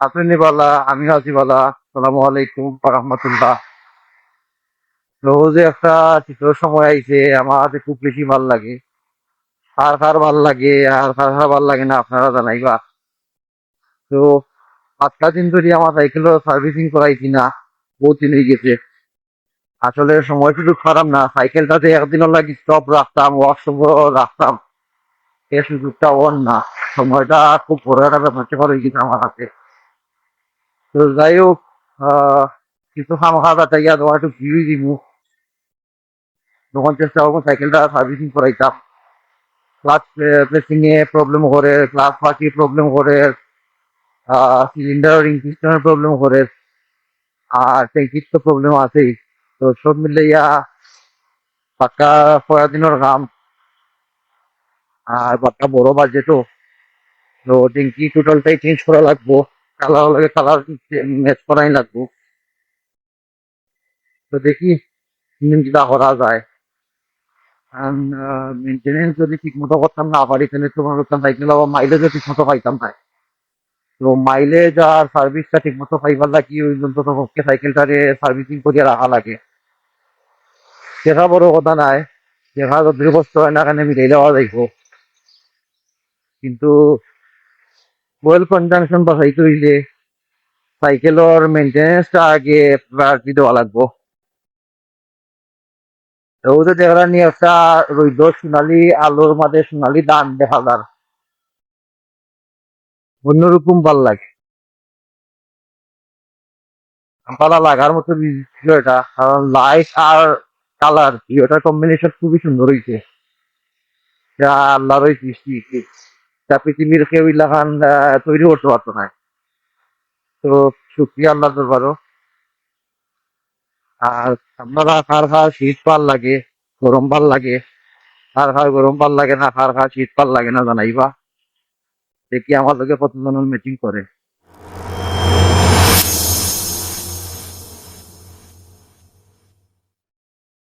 আপনি আমি আলাইকুম রহমতুল্লাহ তো যে একটা শীতের সময় আইছে, আমার খুব বেশি ভালো লাগে। কার কার ভালো লাগে, আর কার কার ভালো লাগে না, আপনারা জানাইবা। তো পাঁচটা দিন ধরে আমার সাইকেল সার্ভিসিং করাইছি না, বহুত দিন হয়ে গেছে। আসলে সময় শুধু খারাপ না সাইকেলটাতে একদিনও লাগি স্টপ রাখতাম ওয়ার্কশপ রাখতাম। এ সুযোগটা ওর না, সময়টা খুব গেছে আমার তো যাই হোক কিছু একটু দিব। তখন চেষ্টা করব, সাইকেলটা সার্ভিসিং করাইতাম। ক্লাচ প্লেসিং এ প্রবলেম করে ক্লাচ পাখি প্রবলেম করে সিলিন্ডার রিং পিস্টনের প্রবলেম করে, আর ট্যাঙ্কির তো প্রবলেম আছেই। তো সব মিলে ইয়া পাক্কা পয়া দিনের কাম আর পাক্কা বড় বাজেটও তো। ট্যাঙ্কি টোটালটাই চেঞ্জ করা লাগবো। কালার লাগে কালার ম্যাচ করাই লাগবো। তো দেখি যেটা করা যায়। মেনটেনেন্স যদি ঠিক মতো করতাম না পারি তাহলে তোমার করতাম সাইকেল আবার মাইলেজও ঠিক মতো পাইতাম না তো মাইলেজ আর সার্ভিসটা ঠিক মতো পাইবার লাগি, ওই জন্য তো পক্ষে সাইকেলটারে সার্ভিসিং করিয়া রাখা লাগে। দেখা বড় কথা নাই। দেখা কষ্ট হয় না কেন মিলাই দেওয়া যাইব। কিন্তু ওয়েল কনজাংশন বাসাইতে হইলে সাইকেলের মেনটেনেন্সটা আগে প্রায়োরিটি দেওয়া লাগবো। নিয়ে একটা রইদ সোনালি আলোর মাঝে সোনালি দান দেখা যার। অন্যরকম ভালো লাগে। পালা লাগার মতো বিষয়টা, কারণ লাইট আর কালার দুইটার কম্বিনেশন খুবই সুন্দর হয়েছে যা আল্লাহর সৃষ্টি পৃথিবীর কেউ তৈরি করতে পারতো না। তো শুক্রিয়া আল্লাহ দরবারও আর আপনারা কার শীত ভালো লাগে, গরম ভালো লাগে। কার কার গরম ভালো লাগে না কার কার শীত ভালো লাগে না জানাইবা। দেখি আমার লোকে প্রথম মিটিং করে।